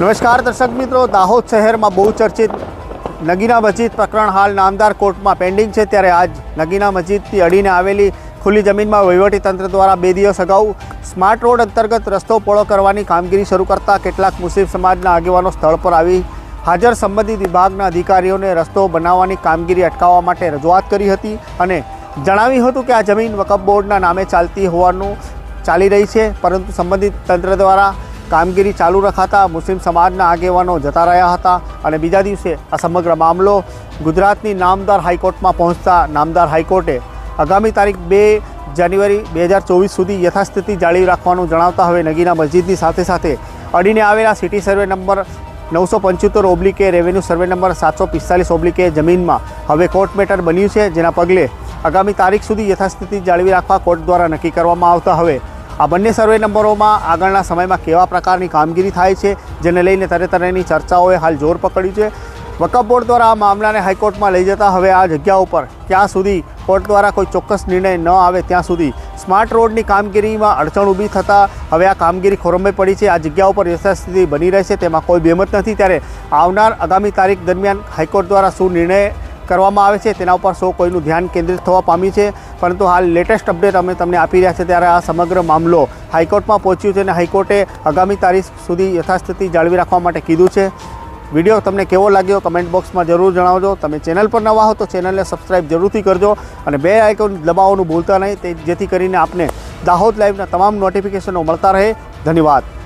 નમસ્કાર દર્શક મિત્રો, દાહોદ શહેરમાં બહુ ચર્ચિત નગીના મસ્જિદ પ્રકરણ હાલ નામદાર કોર્ટમાં પેન્ડિંગ છે. ત્યારે આજ નગીના મસ્જિદથી અડીને આવેલી ખુલ્લી જમીનમાં વહીવટીતંત્ર દ્વારા બે દિવસ અગાઉ સ્માર્ટ રોડ અંતર્ગત રસ્તો પોળો કરવાની કામગીરી શરૂ કરતા કેટલાક મુસ્લિમ સમાજના આગેવાનો સ્થળ પર આવી હાજર સંબંધિત વિભાગના અધિકારીઓને રસ્તો બનાવવાની કામગીરી અટકાવવા માટે રજૂઆત કરી હતી અને જણાવ્યું હતું કે આ જમીન વકફ બોર્ડના નામે ચાલતી હોવાનું ચાલી રહી છે. પરંતુ સંબંધિત તંત્ર દ્વારા કામગીરી ચાલુ રખાતા મુસ્લિમ સમાજના આગેવાનો જતા રહ્યા હતા અને બીજા દિવસે આ સમગ્ર મામલો ગુજરાતની નામદાર હાઈકોર્ટમાં પહોંચતા નામદાર હાઈકોર્ટે આગામી તારીખ બે જાન્યુઆરી બે હજાર ચોવીસ સુધી યથાસ્થિતિ જાળવી રાખવાનું જણાવતા હવે નગીના મસ્જિદની સાથે સાથે અડીને આવેલા સિટી સર્વે નંબર નવસો પંચોતેર ઓબ્લિકે, રેવન્યુ સર્વે નંબર સાતસો પિસ્તાલીસ ઓબ્લિકે જમીનમાં હવે કોર્ટ મેટર બન્યું છે, જેના પગલે આગામી તારીખ સુધી યથાસ્થિતિ જાળવી રાખવા કોર્ટ દ્વારા નક્કી કરવામાં આવતા. હવે આ બંને સર્વે નંબરોમાં આગળના સમયમાં કેવા પ્રકારની કામગીરી થાય છે, જેને લઈને તરે તરેની ચર્ચાઓએ હાલ જોર પકડ્યું છે. વકફ બોર્ડ દ્વારા આ મામલાને હાઈકોર્ટમાં લઈ જતા હવે આ જગ્યા ઉપર ક્યાં સુધી કોર્ટ દ્વારા કોઈ ચોક્કસ નિર્ણય ન આવે ત્યાં સુધી સ્માર્ટ રોડની કામગીરીમાં અડચણ ઊભી થતાં હવે આ કામગીરી ખોરંભે પડી છે. આ જગ્યા ઉપર યથાસ્થિતિ બની રહેશે તેમાં કોઈ બેમત નથી. ત્યારે આવનાર આગામી તારીખ દરમિયાન હાઈકોર્ટ દ્વારા શું નિર્ણય કરવામાં આવે છે, તેના ઉપર સૌ કોઈનું ધ્યાન કેન્દ્રિત થવા પામ્યું છે. પરંતુ હાલ લેટેસ્ટ અપડેટ અમે તમને આપી રહ્યા છે ત્યારે આ સમગ્ર મામલો હાઈકોર્ટમાં પહોંચ્યું છે અને હાઈકોર્ટે આગામી તારીખ સુધી યથાસ્થિતિ જાળવી રાખવા માટે કીધું છે. વીડિયો તમને કેવો લાગ્યો કમેન્ટ બોક્સમાં જરૂર જણાવજો. તમે ચેનલ પર નવા હો તો ચેનલને સબસ્ક્રાઈબ જરૂરથી કરજો અને બે આઇકોન દબાવવાનું ભૂલતા નહીં, તે જેથી કરીને આપને દાહોદ લાઈવના તમામ નોટિફિકેશનો મળતા રહે. ધન્યવાદ.